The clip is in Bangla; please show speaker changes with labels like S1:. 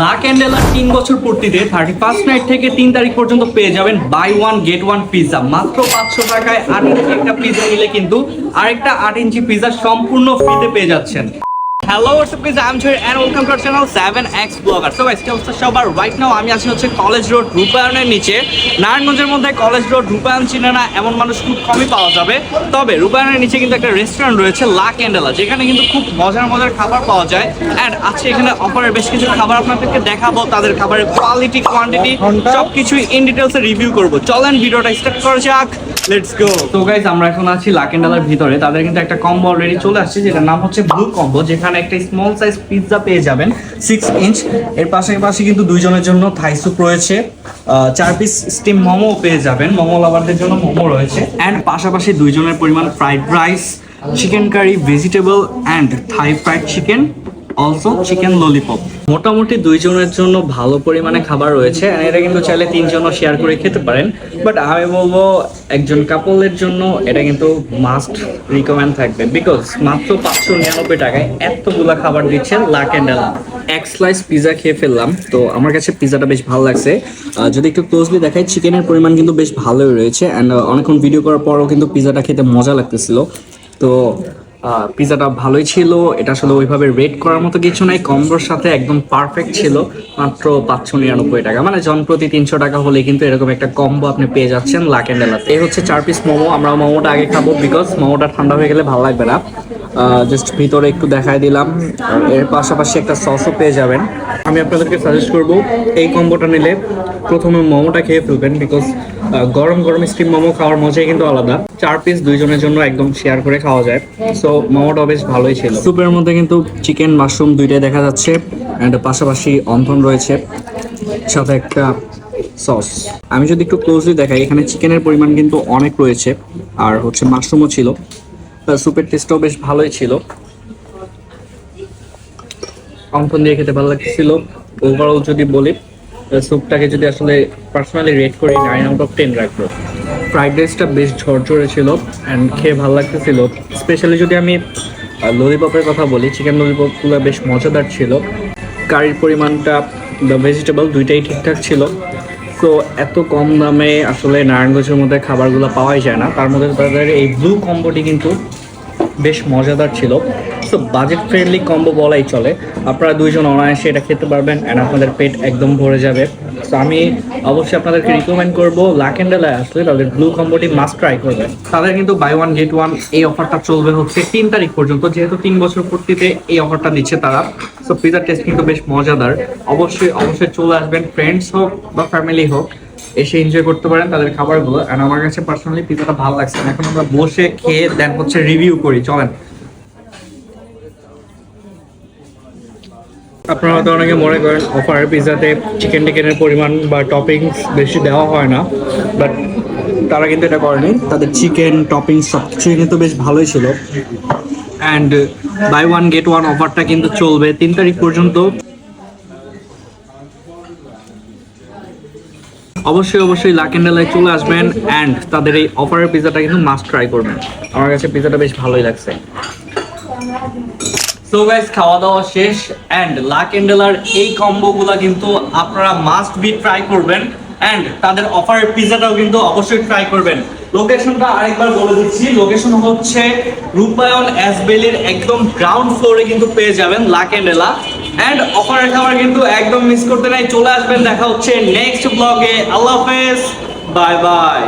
S1: লা ক্যান্ডেলার তিন বছর পূর্তিতে থার্টি ফার্স্ট নাইট থেকে তিন তারিখ পর্যন্ত পেয়ে যাবেন buy one get one pizza মাত্র পাঁচশো টাকায় আট ইঞ্চি একটা পিৎজা নিলে কিন্তু আরেকটা আট ইঞ্চি পিৎজা সম্পূর্ণ ফ্রিতে পেয়ে যাচ্ছেন। Hello WhatsApp guys I am Joy and welcome to channel 7x blogger so guys কি অবস্থা সবার? রাইট নাও আমি আছি হচ্ছে কলেজ রোড রূপায়ণের নিচে। নারায়ণগঞ্জের মধ্যে কলেজ রোড রূপায়ণ চিনে না এমন মানুষ খুব কমই পাওয়া যাবে। তবে রূপায়ণের নিচে কিন্তু একটা রেস্টুরেন্ট রয়েছে লা ক্যান্ডেলা যেখানে কিন্তু খুব মজার মজার খাবার পাওয়া যায়। অ্যান্ড আজকে এখানে অফারের বেশ কিছু খাবার আপনাদেরকে দেখাবো তাদের খাবারের কোয়ালিটি কোয়ান্টিটি সবকিছুই ইন ডিটেলসে রিভিউ করব। চলেন ভিডিওটা স্টার্ট করা যাক। লেটস গো তো গাইস আমরা এখন আছি লাকেন্ডালার ভিতরে। তাদের কিন্তু একটা কম্বো অলরেডি চলে আসছে, যেটার নাম হচ্ছে ব্লু কম্বো যেখানে একটা স্মল সাইজ পিৎজা পেয়ে যাবেন সিক্স ইঞ্চ এর পাশাপাশি কিন্তু দুইজনের জন্য থাই স্যুপ রয়েছে চার পিস স্টিম মোমো পেয়ে যাবেন মোমো লাভারদের জন্য মোমো রয়েছে। অ্যান্ড পাশাপাশি দুইজনের পরিমাণ fried rice chicken curry vegetable and Thai fried chicken also chicken lollipop মোটামুটি দুইজনের জন্য ভালো পরিমাণে খাবার রয়েছে এটা কিন্তু চাইলে তিনজনও শেয়ার করে খেতে পারেন। বাট আমি বলব, একজন কাপলের জন্য এটা কিন্তু মাস্ট রিকমেন্ড থাকবে বিকজ মাত্র পাঁচশো নিরানব্বই টাকায় এতগুলা খাবার দিচ্ছেন লাক অ্যান্ড এক স্লাইস পিজা খেয়ে ফেললাম, তো আমার কাছে পিজাটা বেশ ভালো লাগছে। যদি একটু ক্লোজলি দেখাই চিকেনের পরিমাণ কিন্তু বেশ ভালোই রয়েছে অ্যান্ড অনেকক্ষণ ভিডিও করার পরও কিন্তু পিজাটা খেতে মজা লাগতেছিল। তো পিজাটা ভালোই ছিল। এটা আসলে ওইভাবে রেড করার মতো কিছু নাই। কম্বোর সাথে একদম পারফেক্ট ছিল। মাত্র পাঁচশো নিরানব্বই টাকা। মানে জন প্রতি তিনশো টাকা হলে কিন্তু এরকম একটা কম্বো আপনি পেয়ে যাচ্ছেন লাকেন্ডেলাতে। এই হচ্ছে চার পিস মোমো। আমরা মোমোটা আগে খাব বিকজ মোমোটা ঠান্ডা হয়ে গেলে ভালো লাগবে না। জাস্ট ভিতরে একটু দেখায় দিলাম। এর পাশাপাশি একটা সসও পেয়ে যাবেন। আমি আপনাদেরকে সাজেস্ট করব, এই কম্বোটা নিলে প্রথমে মোমোটা খেয়ে ফেলবেন বিকজ গরম গরম স্টিম মোমো খাওয়ার মজাই কিন্তু আলাদা। চার পিস দুইজনের জন্য একদম শেয়ার করে খাওয়া যায়। সো মোমোটা বেশ ভালোই ছিল। স্যুপের মধ্যে কিন্তু চিকেন মাশরুম দুইটাই দেখা যাচ্ছে অ্যান্ড পাশাপাশি অন্থন রয়েছে। সাথে একটা সস আমি যদি একটু ক্লোজলি দেখাই, এখানে চিকেনের পরিমাণ কিন্তু অনেক রয়েছে। আর হচ্ছে মাশরুমও ছিল। স্যুপের টেস্টটাও বেশ ভালোই ছিল। অঙ্কন দিয়ে খেতে ভালো লাগছিল ওভারঅল যদি বলি স্যুপটাকে যদি আসলে পার্সোনালি রেট করি নাইন আউট অফ টেন রাখব। ফ্রাইড রাইসটা বেশ ঝরঝরে ছিল অ্যান্ড খেয়ে ভালো লাগতেছিল। স্পেশালি যদি আমি ললিপপের কথা বলি চিকেন ললিপপগুলো বেশ মজাদার ছিল। কারির পরিমাণটা দ্য ভেজিটেবল দুইটাই ঠিকঠাক ছিল। তো এত কম দামে আসলে নারায়ণগঞ্জের মধ্যে খাবারগুলো পাওয়াই যায় না। তার মধ্যে তাদের এই ব্লু কম্বোটি কিন্তু বেশ মজাদার ছিল। তো বাজেট ফ্রেন্ডলি কম্বো বলাই চলে। আপনারা দুইজন অনায়াসে এটা খেতে পারবেন অ্যান্ড আপনাদের পেট একদম ভরে যাবে। তো আমি অবশ্যই আপনাদেরকে রিকমেন্ড করব লাক লাকেন্ডেলায় আসলে তাদের ব্লু কম্বোটি মাস্ট ট্রাই করবেন তাদের কিন্তু বাই ওয়ান গেট ওয়ান এই অফারটা চলবে হচ্ছে তিন তারিখ পর্যন্ত, যেহেতু তিন বছর পূর্তিতে এই অফারটা দিচ্ছে তারা। সো পিজার টেস্ট কিন্তু বেশ মজাদার। অবশ্যই অবশ্যই চলে আসবেন ফ্রেন্ডস হোক বা ফ্যামিলি হোক, এসে এনজয় করতে পারেন তাদের খাবারগুলো। আর আমার কাছে পার্সোনালি পিজাটা ভালো লাগছে এখন আমরা বসে খেয়ে দেন হচ্ছে রিভিউ করি, চলেন। আপনারা হয়তো অনেকে মনে করেন, অফার পিজাতে চিকেন টিকেনের পরিমাণ বা টপিংস বেশি দেওয়া হয় না বাট তারা কিন্তু এটা করেনি। তাদের চিকেন টপিংস সব কিছুই কিন্তু বেশ ভালোই ছিল। And buy one get one অফারটা কিন্তু চলবে তিন তারিখ পর্যন্ত। অবশ্যই অবশ্যই লাকেন্ডালায় চলে আসবেন অ্যান্ড তাদের এই অফারের পিজাটা কিন্তু মাস্ট ট্রাই করবেন। আমার কাছে পিজাটা বেশ ভালোই লাগছে। সো গাইস খাওয়া দাওয়া শেষ অ্যান্ড লা ক্যান্ডেলার এই কম্বোগুলো কিন্তু আপনারা মাস্ট বি ট্রাই করবেন অ্যান্ড তাদের অফারের পিজাটাও কিন্তু অবশ্যই ট্রাই করবেন। লোকেশনটা আরেকবার বলে দিচ্ছি। লোকেশন হচ্ছে রূপায়ণ অ্যাসবেলির একদম গ্রাউন্ড ফ্লোরে কিন্তু পেয়ে যাবেন লা ক্যান্ডেলা অ্যান্ড অফারের খাবার কিন্তু একদম মিস করতে নাই। চলে আসবেন, দেখা হচ্ছে নেক্সট ব্লগে আল্লাহ হাফেজ। Bye bye